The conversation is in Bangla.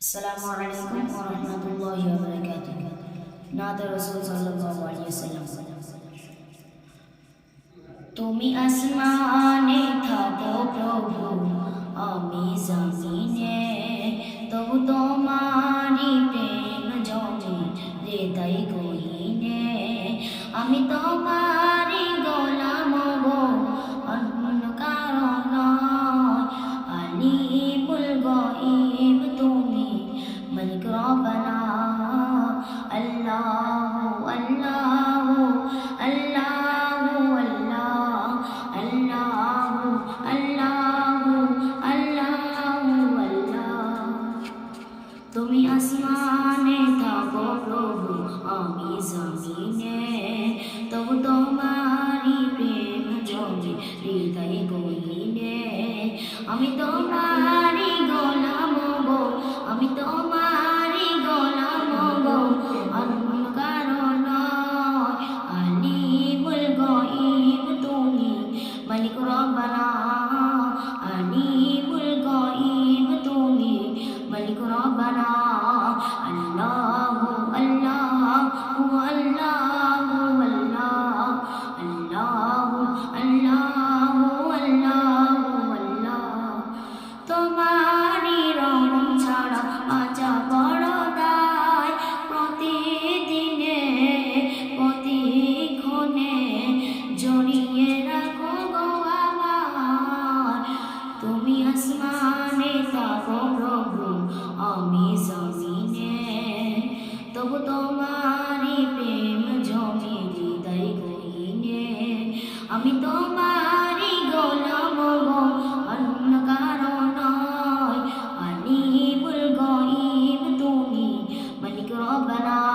السلام عليكم ورحمة الله وبركاته نادى رسول صلى الله عليه وسلم তুমি আসমানে থাকো প্রভু আমি জমিনে তবু তোমারি প্রেম জমে হৃদয় গহিনে আমি তোমারি তুমি আসমানে থাকো প্রভু আমি জমিনে তবু তোমারি প্রেম জমে হৃদয় গহিনে আমি তোমারি গোলাম আমি তোমারি 啊。তবু তোমারি প্রেম জমে হৃদয় গলিনে। আমি তোমারি গোলাম গো অন্য কারও নয়। আলিমুল গইব তুমি মালিক রব্বানা